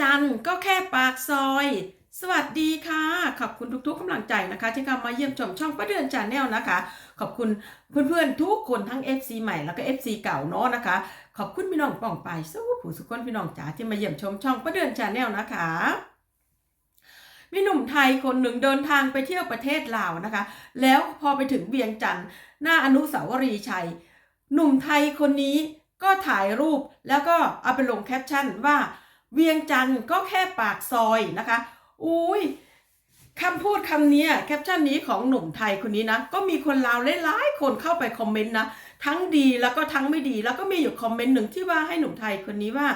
จันทร์ก็แค่ปากซอย สวัสดีค่ะ ขอบคุณทุกๆกำลังใจนะคะ ที่เข้ามาเยี่ยมชมช่องป้าเดือนจานแนลนะคะ ขอบคุณเพื่อนๆทุกคนทั้ง FC ใหม่แล้วก็ FC เก่าเนาะนะคะ ขอบคุณพี่น้องป่องไปสู้ผู้สุขคนพี่น้องจ๋าที่มาเยี่ยมชมช่องป้าเดือนจานแนลนะคะมีหนุ่มไทยคนหนึ่งเดินทางไปเที่ยวประเทศลาวนะคะ แล้วพอไปถึงเวียงจันทร์หน้าอนุสาวรีย์ชัย หนุ่มไทยคนนี้ก็ถ่ายรูปแล้วก็เอาไปลงแคปชั่นว่า เวียงจันทร์ก็แค่ปากซอยนะคะ อุ้ยคำพูดคำนี้แคปชั่นนี้ของหนุ่มไทยคนนี้นะ ก็มีคนลาวหลายๆคนเข้าไปคอมเมนต์นะ ทั้งดีแล้วก็ทั้งไม่ดี แล้วก็มีอยู่คอมเมนต์หนึ่งที่ว่าให้หนุ่มไทยคนนี้ว่า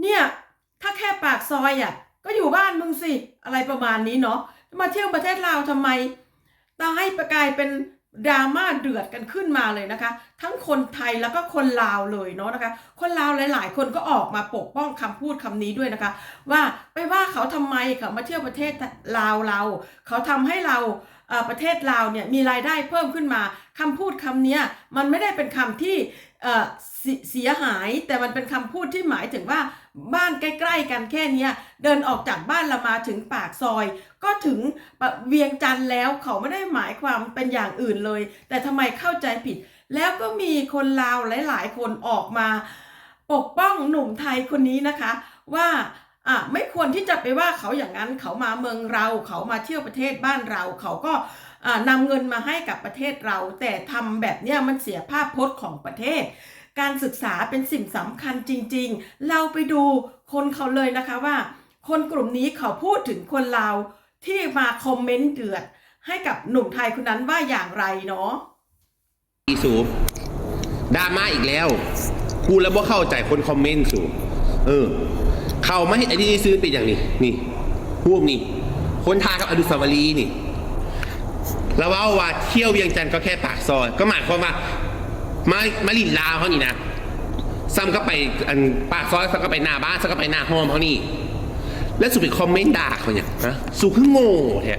เนี่ย ถ้าแค่ปากซอยอะ ก็อยู่บ้านมึงสิ อะไรประมาณนี้เนาะมาเที่ยวประเทศลาวทำไมตาให้ประกายเป็น ดราม่าเดือดกันขึ้นมาเลยนะคะ ทั้งคนไทยแล้วก็คนลาวเลยเนาะนะคะ คนลาวหลาย ๆ คนก็ออกมาปกป้องคำพูดคำนี้ด้วยนะคะ ว่าไปว่าเขาทำไมเขามาเที่ยวประเทศลาวเรา เขาทำให้เราประเทศลาวเนี่ยมีรายได้เพิ่มขึ้นมาคำพูดคำนี้มันไม่ได้เป็นคำที่เสีเสียหายแต่มันเป็นคำพูดที่หมายถึงว่า บ้านใกล้ ๆ กันแค่เนี้ยเดินออกจากบ้านเรามาถึงปากซอย ก็ถึงเวียงจันทร์แล้วเขาไม่ได้หมายความเป็นอย่างอื่นเลย แต่ทำไมเข้าใจผิด แล้วก็มีคนลาวหลาย ๆ คนออกมา ปกป้องหนุ่มไทยคนนี้นะคะ ว่าอะไม่ควรที่จะไปว่าเขาอย่างนั้นเขามาเมืองเรา เขามาเที่ยวประเทศบ้านเรา เขาก็อ่านำเงินมาให้กับประเทศเรา แต่ทำแบบเนี้ยมันเสียภาพพจน์ของประเทศ การศึกษาเป็นสิ่งสำคัญจริง ๆ เราไปดูคนเขาเลยนะคะว่า คนกลุ่มนี้เขาพูดถึงคนลาที่มาคอมเมนต์เดือด ให้กับหนุ่มไทยคนนั้นว่าอย่างไรเนาะอีสูดราม่าอีกแล้วกูแล้วว่าเข้าใจคนคอมเมนต์สูเออ เข้ามาให้ไอ้ที่ซื้อเป็นอย่างนี้นี่พวกนี้คนทากับอนุสาวรีย์นี่แล้วว่าว่าเที่ยวเวียงจันทร์ก็แค่ปากซอย ก็หมายความว่า มามาลินลาวเขานี่นะซ้ำก็ไปอันปากซอยซ้ำก็ไปหน้าบ้านซ้ำก็ไปหน้าห้องเขานี่ แล้วสุดไปคอมเมนต์ด่าเขาเนี่ยฮะสุคือโง่แท้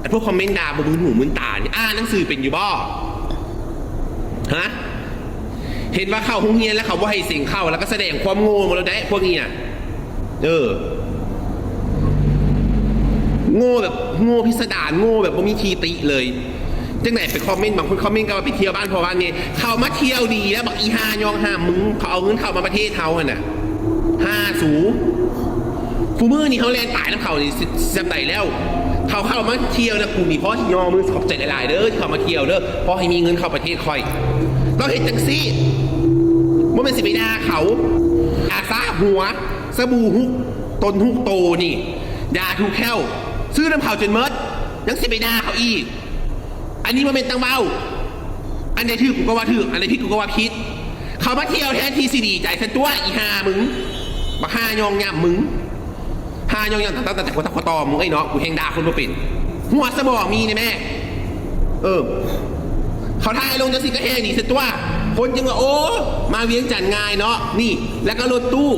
ไอ้พวกคอมเมนต์ด่าบมึนหูมึนตาเนี่ยอ่านหนังสือเป็นอยู่บ่ฮะเห็นว่าเข้าห้องเฮียนแล้วเขาว่าให้สียงเข้าแล้วก็แสดงความโง่หมาแล้วได้พวกนี้น่ะเออ โง่แบบโง่พิสดารโง่แบบบ่มีทีติเลย จังไหนไปคอมเมนต์บางคนคอมเมนต์ก็ว่าไปเที่ยวบ้านพอบ้านนี่เขามาเที่ยวดีแล้วบอกอีห้ายองห้ามมึงเขาเอาเงินเขามาประเทศเขาอะน่ะห้าสูฟูมือนี่เขาแลนตายแล้วเขานี่จำไหนแล้ว เขาเข้ามาเที่ยวนะกูมีพราะที่ยอมือขอบใจหลายๆเด้อที่เขามาเที่ยวเด้อเพราะให้มีเงินเข้าประเทศคอยเราเห็นจังซี่ว่าเป็นสิไปด่าเขาอาซาหัว สบู่ฮุกตนฮุกโตนี่ด่าทูแค้วซื้อน้ำเผาจนเมิดยังสิไปด่าเขาอีก อันนี้มันเป็นตังเบาอันไหนถือกูก็ว่าถืออันไหนผิดกูก็ว่าผิด เขามาเที่ยวแทนที่สิดีใจซะตัวอีหามึงบักห้ายองย่ำมึงห้ายองย่ำตั้งแต่แต่คนตะคอตอมึงไอ้เนาะกูเฮงด่าคนบ่เป็นหัวสมองมีนี่แม่ เออ เขาทายลงจะสิก็แห้งนี่ซะตัวคนยังว่าโอ้มาเวียงจันทร์ง่ายเนาะนี่ แล้วก็รถตู้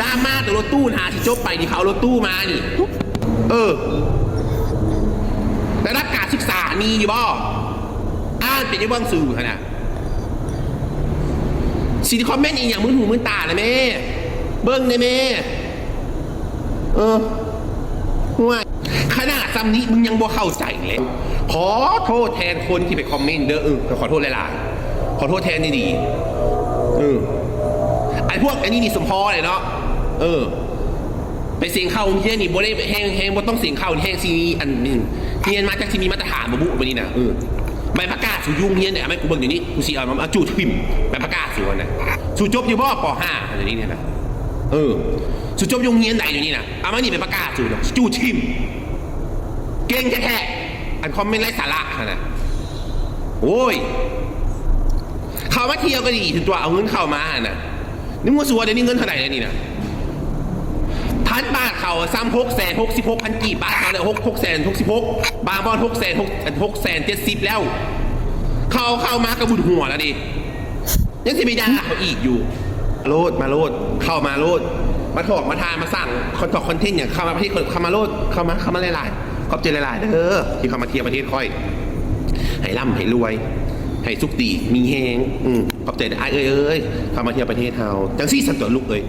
ดราม่าแต่รถตู้หาที่จบไปนี่เขาเอารถตู้มานี่ เออ ได้รับการศึกษา มีอยู่บ่อ่านเป็นยังบ้างสื่อขนาดสิที่คอมเมนต์อีกอย่างมือหูมือตาเลยแม่ เบิ้งเลยแม่ เออว่าขนาดซ้ำนี้มึงยังบ่เข้าใจเลย ขอโทษแทนคนที่ไปคอมเมนต์เด้อเออขอโทษหลายๆขอโทษแทนนี่ดีเออไอพวกอันนี้นี่สมพอเลยเนาะเออ ไปเสียงเข้าเฮียนี่บ่ได้แห้งแห้งบ่ต้องเสียงเข้าแห้งซีอันนึงเฮียนมาจากที่มีมาตรฐานบ่บุบ่นี่นะเออใบประกาศสู่ยุ่งเฮียนเนี่ยไม่กูเบิ่งอยู่นี่กูสิเอามาจูดพิมพ์ใบประกาศสู่อันนะสู่จบอยู่บ่ป .5 อันนี้เนี่ยนะเออสู่จบยุ่งเฮียนใดอยู่นี่นะเอามานี่ไปประกาศสู่นาะจูดพิมเก่งแท้ๆอันคอมเมนต์ไร้สาระนาดโอ้ยเขามาเที่ยวก็ดีถึงตัวเอาเงินเข้ามาน่ะนี่มัวสัวเดี๋ยวนี้เงินเท่าไหร่แล้วนี่นะ พันบาทเขาซ้ำหกแสนหกสิบหกพันกี่บาทเขาเนี่ยหกหกแสนหกสิบหกบางบอลหกแสนหกหกแสนเจ็ดสิบแล้ว เขาเข้ามากระบุญหัวแล้วดิยังสิไม่ได้เขาอีกอยู่มาโลดมาโลดเข้ามาโลดมาถอกมาทานมาสั่งคอนตอกคอนเทนต์อย่างเข้ามาประเทศเข้ามาโลดเข้ามาเข้ามาหลายๆขอบใจหลายๆเด้อที่เข้ามาเที่ยวประเทศค่อยให้ร่ำให้รวยให้สุขดีมีแหงอืมขอบใจได้ออ้ายเอ้ยเอ้ยเข้ามาเที่ยวประเทศเฮาจังซี่สันตัวลูกเอ้ย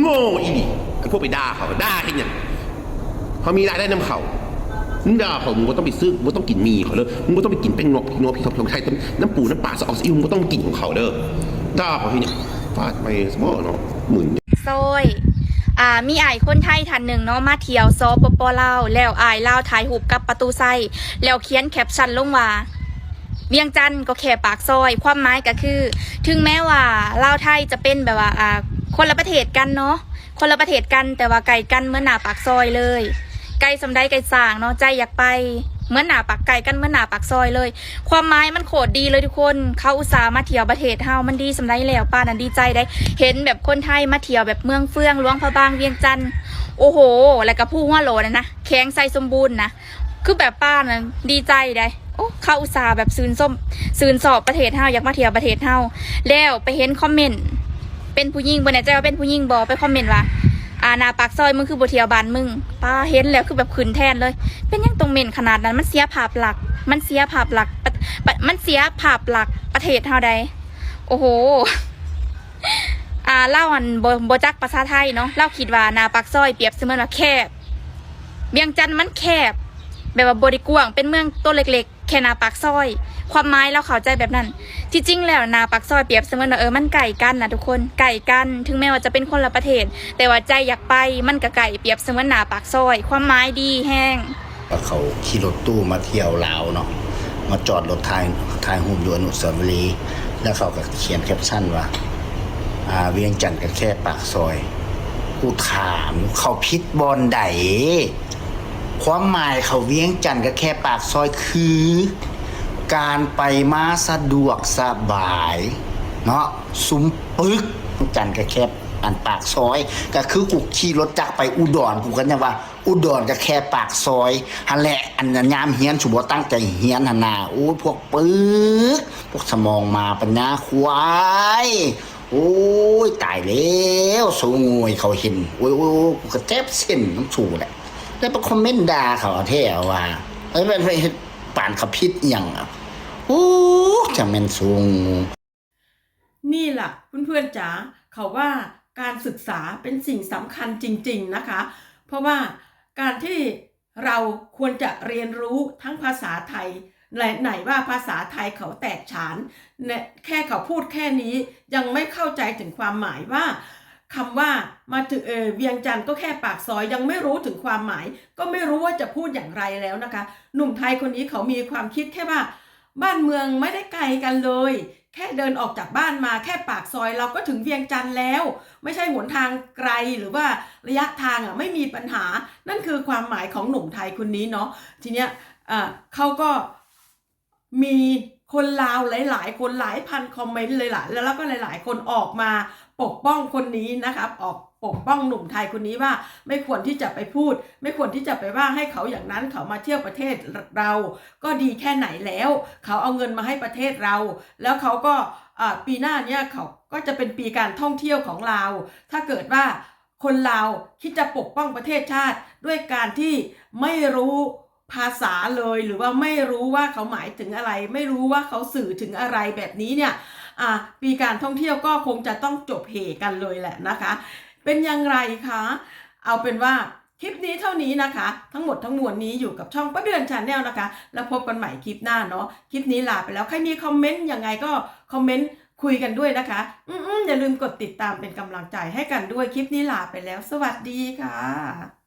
โง่อีนี่ ไอ้พวกไปด่าเขาด่าให้เนี่ยเขามีรายได้นำเขามึงด่าเขามึงก็ต้องไปซื้อมึงก็ต้องกินมีเขาเลยมึงก็ต้องไปกินแป้งนกพี่นกพี่ทบทองไทยน้ำปูน้ำปลาซอสอิวมึงก็ต้องกินของเขาเด้อด่าเขาที่เนี่ยฟาดไปสมอเนาะหมื่นซอยอ่ามีอายคนไทยท่านหนึ่งเนาะมาเที่ยวซอปปลาแล้วอายลาถ่ายรูปกับประตูไซแล้วเขียนแคปชั่นลงว่าเวียงจันทน์ก็แค่ปากซอย ความหมายก็คือ ถึงแม้ว่าเล่าไทยจะเป็นแบบว่าอ่าคนละประเทศกันเนาะ คนละประเทศกันแต่ว่าไกลกันเหมื่อนหน้าปากซอยเลย ไกลสำได้ไกลสร้างเนาะใจอยากไปเหมือนหน้าปากไก่กันเหมือนหน้าปากซอยเลย ความหมายมันโคตรดีเลยทุกคนเขาอุตส่าห์มาเที่ยวประเทศเฮามันดีสำได้แล้วป้านั้นดีใจได้ เห็นแบบคนไทยมาเที่ยวแบบเมืองเฟืองหลวงพระบางเวียงจันทน์โอ้โห แล้วก็ผู้หัวโหลนะนะแข็งใส่สมบูรณ์นะคือแบบป้านั้นดีใจได้โอ้เขาอุตส่าห์แบบซืนส้มซืนสอบประเทศเฮาอยากมาเที่ยวประเทศเฮาแล้วไปเห็นคอมเมนต์ เป็นผู้หญิงบนไหนใจว่าเป็นผู้หญิงบอไปคอมเมนต์ว่าอานาปากซอยมึงคือบเทียวบานมึงป้าเห็นแล้วคือแบบขืนแทนเลย เป็นยังตรงเมนขนาดนั้นมันเสียภาพลัก มันเสียภาพลัก มันเสียภาพลักประเทศเฮาใด โอ้โหอ่าเล่าอันบโบจักภาษาไทยเนาะเล่าคิดว่านาปากซอยเปรียบเสมือนว่าแคบ เบียงจันมันแคบ แบบว่าบริกว้างเป็นเมืองตัวเล็กๆ แค่นาปากซอย ความหมายเราเข้าใจแบบนั้น ที่จริงแล้วนาปากซอยเปรียบเสมือนว่าเออมันไก่กันนะทุกคนไก่กัน ถึงแม้ว่าจะเป็นคนละประเทศ แต่ว่าใจอยากไปมันก็ไก่เปรียบเสมือนนาปากซอย ความหมายดีแห้งเขาขี่รถตู้มาเที่ยวลาวเนาะมาจอดรถทายทายหุ่มอยู่อนุสาวรีย์แล้วเขาก็เขียนแคปชั่นว่าอ่าเวียงจันทร์ก็แค่ปากซอยกูถามเขาพิษบอลใดความหมายเขาเวียงจันทร์ก็แค่ปากซอยคือ การไปมาสะดวกสบาย เนาะซุ้มปึกจันทร์ก็แค่อันปากซอย ก็คือกูขี่รถจักรไปอุดรกูกันเนี่ยว่า อุดรก็แค่ปากซอยฮันแหละอันนั้นยามเฮียนสุบตั้งใจเฮียนหนาโอ้ยพวกปึกพวกสมองมาปัญญาควายโอ้ยตายแล้วสูงวยเขาเห็นโอ้ยโอ้กูก็เจ็บเส้นน้ำสูแหละแล้วไปคอมเมนต์ด่าเขาเอาแท้ว่าเอ้เฮ็ด ปานขพิษอย่างอะโอ้จะแม่นสูงนี่แหละเพื่อนๆจ๋าเขาว่าการศึกษาเป็นสิ่งสำคัญจริง ๆนะคะ เพราะว่าการที่เราควรจะเรียนรู้ทั้งภาษาไทยไหนไหนว่าภาษาไทยเขาแตกฉานแค่เขาพูดแค่นี้ยังไม่เข้าใจถึงความหมายว่า คำว่ามาถึงเออเวียงจันทร์ก็แค่ปากซอยยังไม่รู้ถึงความหมาย ก็ไม่รู้ว่าจะพูดอย่างไรแล้วนะคะ หนุ่มไทยคนนี้เขามีความคิดแค่ว่า บ้านเมืองไม่ได้ไกลกันเลย แค่เดินออกจากบ้านมาแค่ปากซอยเราก็ถึงเวียงจันทร์แล้ว ไม่ใช่หนทางไกลหรือว่าระยะทางอะไม่มีปัญหา นั่นคือความหมายของหนุ่มไทยคนนี้เนาะทีเนี้ยอ่าเขาก็มี คนลาวหลาย ๆ คนหลายพันคอมเมนต์เลยลายแล้วก็หลาย ๆ คนออกมาปกป้องคนนี้นะครับออกปกป้องหนุ่มไทยคนนี้ว่าไม่ควรที่จะไปพูด ไม่ควรที่จะไปว่าให้เขาอย่างนั้นเขามาเที่ยวประเทศเรา ก็ดีแค่ไหนแล้ว เขาเอาเงินมาให้ประเทศเรา แล้วเขาก็ปีหน้าเนี่ยเขาก็จะเป็นปีการท่องเที่ยวของเราถ้าเกิดว่าคนเราวคิดจะปกป้องประเทศชาติด้วยการที่ไม่รู้ ภาษาเลยหรือว่าไม่รู้ว่าเขาหมายถึงอะไร ไม่รู้ว่าเขาสื่อถึงอะไรแบบนี้เนี่ยอ่าปีการท่องเที่ยวก็คงจะต้องจบเหกันเลยแหละนะคะ เป็นอย่างไรคะเอาเป็นว่าคลิปนี้เท่านี้นะคะ ทั้งหมดทั้งมวลนี้อยู่กับช่องป้าเดือนชาแนลนะคะ แล้วพบกันใหม่คลิปหน้าเนาะคลิปนี้ลาไปแล้วใครมีคอมเมนต์ยังไงก็คอมเมนต์คุยกันด้วยนะคะ อืมอย่าลืมกดติดตามเป็นกำลังใจให้กันด้วยคลิปนี้ลาไปแล้ว สวัสดีค่ะ